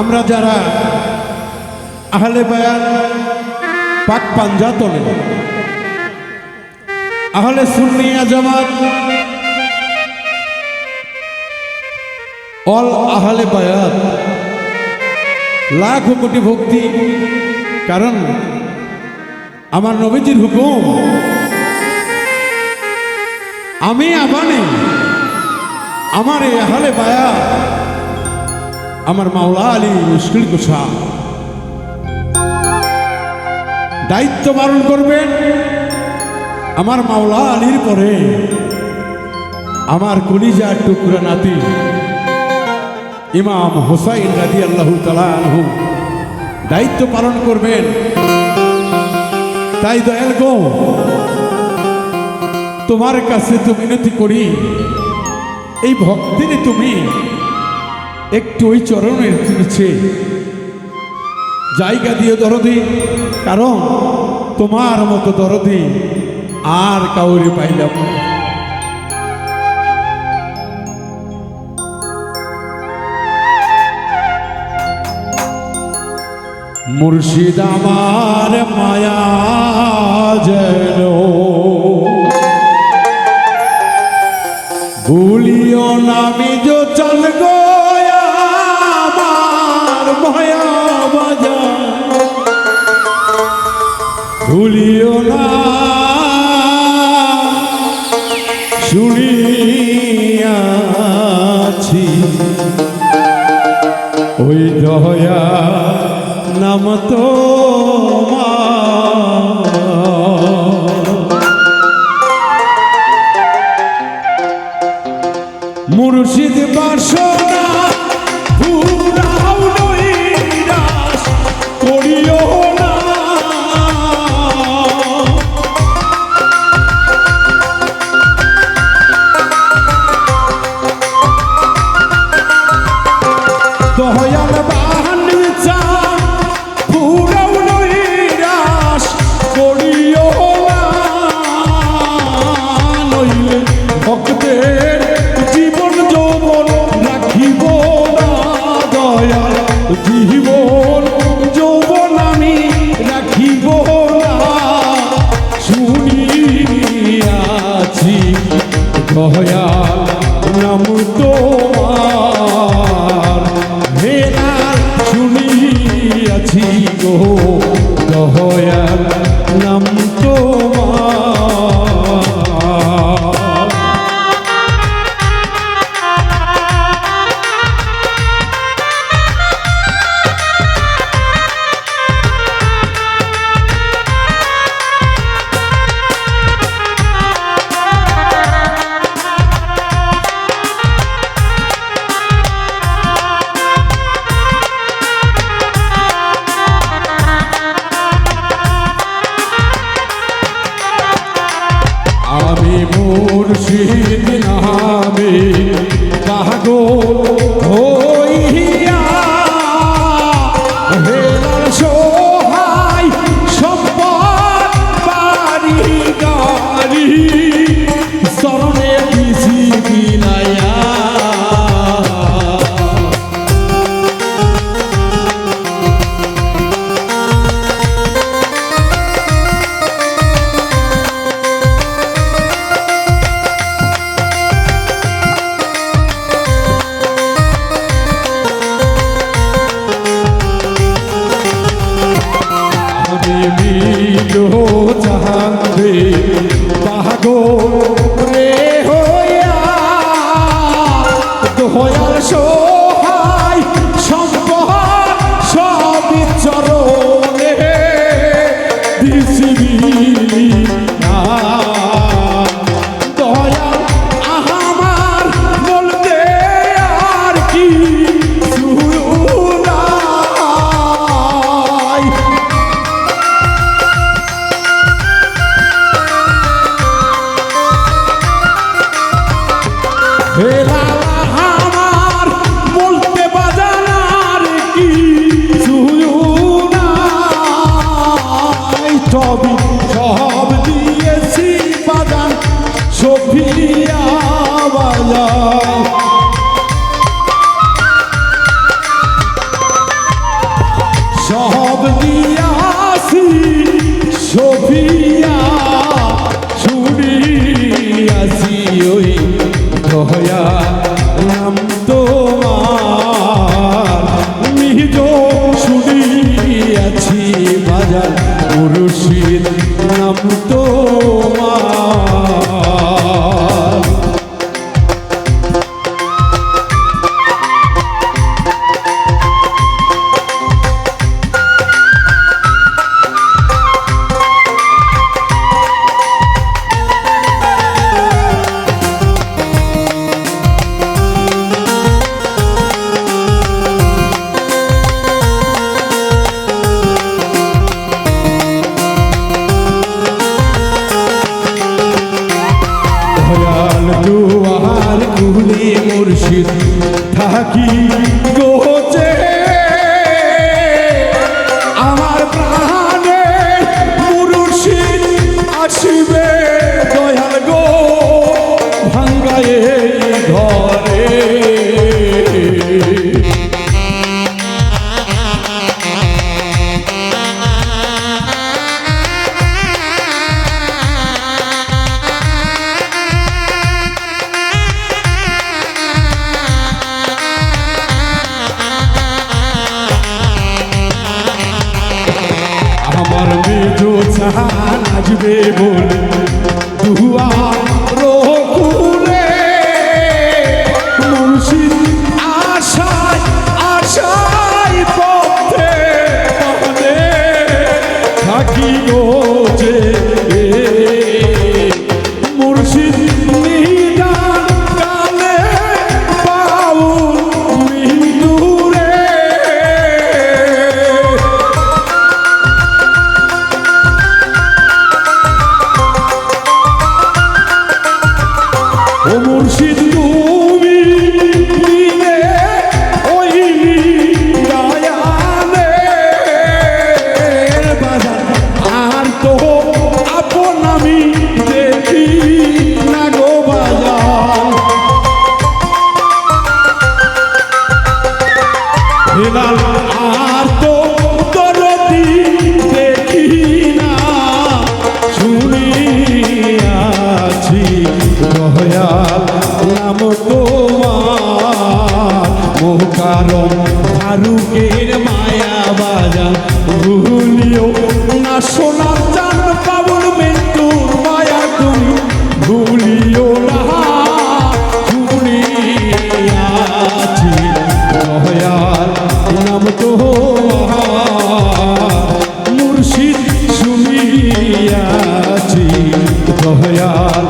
আমরা যারা আহলে বায়ান পাক পাঞ্জাতনে আহলে সুন্নিয়া জামাত, অল আহলে বায়াত, লাখ কোটি ভক্তি, কারণ আমার নবীজির হুকুম, আমি আমানে আমার এই আহলে বায়া আমার মাওলা আলী মুশকিল কুসা দায়িত্ব পালন করবেন আমার মাওলা আলীর পরে। আমার কলিজার টুকরা নাতি, ইমাম হোসাইন রাজি আল্লাহ তালু দায়িত্ব পালন করবেন। তাই দয়াল গো, তোমার কাছে তো মিনতি করি, এই ভক্তির তুমি একটু ওই চরণের নিচে। জায়গা দিয়ে দরদি। কারণ তোমার মতো দরদি আর কাউরে পাইলাম। মুর্শিদ আমার মায়া যেন। ভুলিও নামি যো চল ভুলিও না। শুনিয়াছি ওই দয়া নাম তো মুর্শিদ বাসনা ভক্তের সবই সব দিয়েছি বাজান সফিয়া বাজান সব দিয়া দয়াল দুয়ার কুলি মুর্শিদ থাকি গোচে আমার প্রাণে মুর্শিদ আসিবে দয়াল গো ভাঙ্গায় ঘরে। আসবে বলে দুয়ার মোকারম ফারুকের মায়া বাজা। ভুলিও না সোনার চান, পাবন মৃত্যুর মায়া তুমি। ভুলিও না শুনিয়াছি দয়াল, নাম তোমার মুর্শিদ শুনিয়াছি দয়াল।